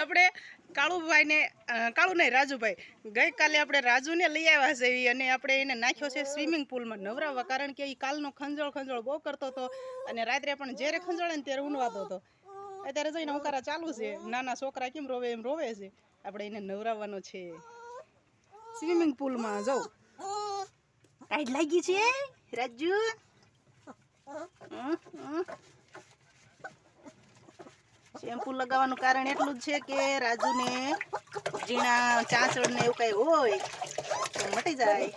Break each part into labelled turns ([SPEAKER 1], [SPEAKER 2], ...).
[SPEAKER 1] આપણે કાળુભાઈને કાળુ નહીં, રાજુભાઈ. ગઈકાલે આપણે રાજુને લઈ આવ્યા છે ઈ અને આપણે એને નાખ્યો છે સ્વિમિંગ પુલમાં નવરાવવા કારણ કે એ કાલનો ખંજોળ ખંજોળ બહુ કરતો હતો અને રાત્રે પણ જ્યારે ખંજોળે ને ત્યારે ઊંડવાતો હતો. અત્યારે જઈને ઉકારા ચાલુ છે. નાના છોકરા કેમ રોવે એમ રોવે છે. આપણે એને નવરાવવાનો છે. સ્વિમિંગ પુલમાં જાઉં ટાઈટ લાગી છે, રાજુ. શેમ્પુ લગાવવાનું કારણ એટલું જ છે કે રાજુને ઝીણા ચાંચડ ને એવું કઈ હોય તો મટી જાય.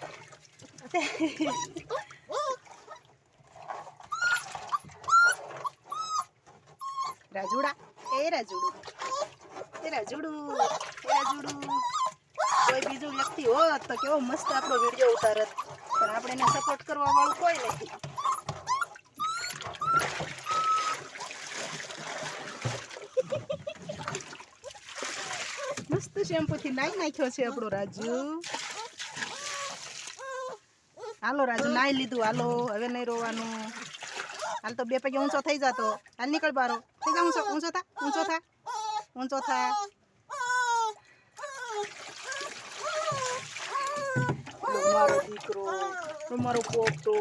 [SPEAKER 1] રાજુડા, એ રાજુડું એ રાજુડું એ રાજુડું. કોઈ બીજું વ્યક્તિ હોત તો કેવો મસ્ત આપણો વીડિયો ઉતારત. પણ આપણે એને સપોર્ટ કરવા વાળું કોઈ નથી. મસ્ત શેમ્પૂથી નાઈ નાખ્યો છે આપણો રાજુ. હાલો રાજુ, નાઈ લીધું. હાલો, હવે નહીં રોવાનું. હાલ તો બે પૈકી ઊંચો થઈ જતો. હાલ નીકળ બારો. થઈ જા ઊંચો ઊંચો થા ઊંચો થા ઊંચો થા. મારો દીકરો મારો પોપટો.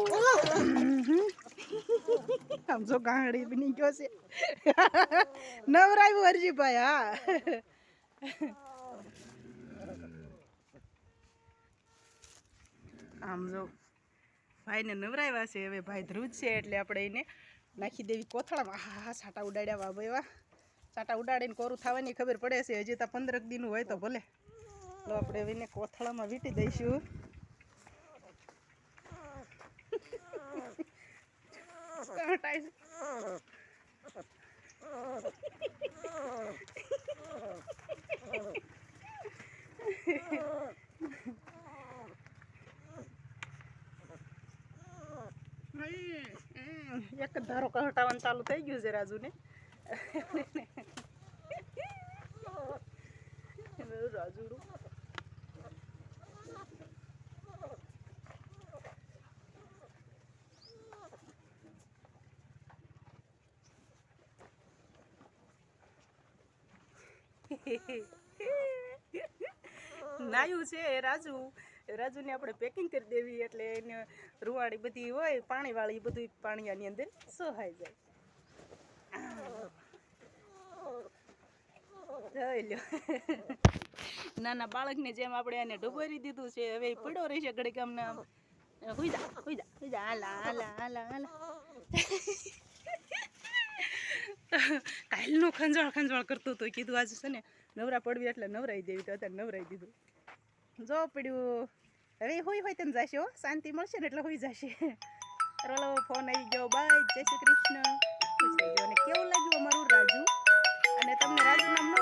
[SPEAKER 1] આમ જો ગાંડી બની ગયો છે. નવરાયું હરજીભાઈ હા. આમ જો ભાઈને નવરાવ્યા છે, હવે ભાઈ ધ્રુજ છે એટલે આપણે એને નાખી દેવી કોથળામાં. હા હા સાટા ઉડાડ્યા બાબા એવા સાટા ઉડાડીને કોરું થવાની ખબર પડે છે, હજી તો પંદરક દિનનું હોય તો ભલે. તો આપણે એને કોથળામાં વીટી દઈશું. એક જ ધારો કહટાવાનું ચાલુ થઈ ગયું છે રાજુને. રાજુડું. નાયું છે રાજુ. રાજુને આપણે પેકિંગ કરી દેવી એટલે એને રૂવાડી બધી હોય, પાણીવાળી બધું પાણી આની અંદર સોહાઈ જાય. નાના બાળકને જેમ આપણે એને ડુબોરી દીધું છે, હવે પડ્યો રહેશે ઘડીક આમને આમ. હુઈ જા હુઈ જા હુઈ જા કાલનું ખંજવાળ ખંજવાળ કરતું હતું કીધું આજે છે ને નવરા પડવી એટલે નવરાઈ દેવી તો અત્યારે નવરાઈ દીધું. જો પડ્યું. હવે હોય હોય તમે જશો શાંતિ મળશે ને એટલે હોઈ જશે. રોલો ફોન આવી ગયો. બાય. જય શ્રી કૃષ્ણ. કેવું લાગ્યું અમારું રાજુ? અને તમને રાજુ રાજુના